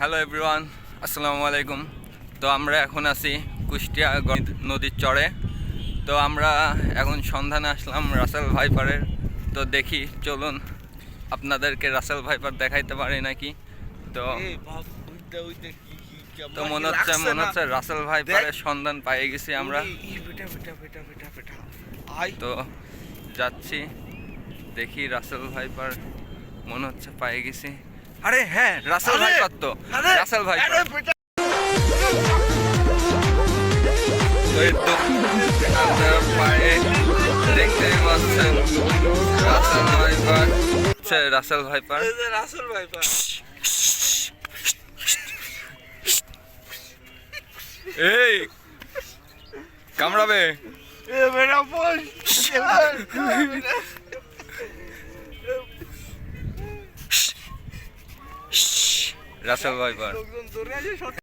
Hello everyone আসসালামু আলাইকুম তো আমরা এখন আছি কুষ্টিয়া নদীর চরে। তো আমরা এখন সন্ধানে আসলাম রাসেল ভাইপারের। তো দেখি চলুন আপনাদেরকে রাসেল ভাইপার দেখাইতে পারি নাকি? তো তো মনে হচ্ছে মনে হচ্ছে রাসেল ভাইপারের সন্ধান পেয়ে গেছি আমরা। তো যাচ্ছি। দেখি রাসেল ভাইপার মনে হচ্ছে পেয়ে গেছি। আরে হ্যাঁ রাসেল ভাই ভাইপার তো রাসেল ভাইপার আরে, বেটা, তো এই তো আপনারা পায়ে দেখতেই পাচ্ছেন রাসেল রাসেল ভাই, ভাই। এই কামড়াবে। এ, বেটা, বস। Russell viper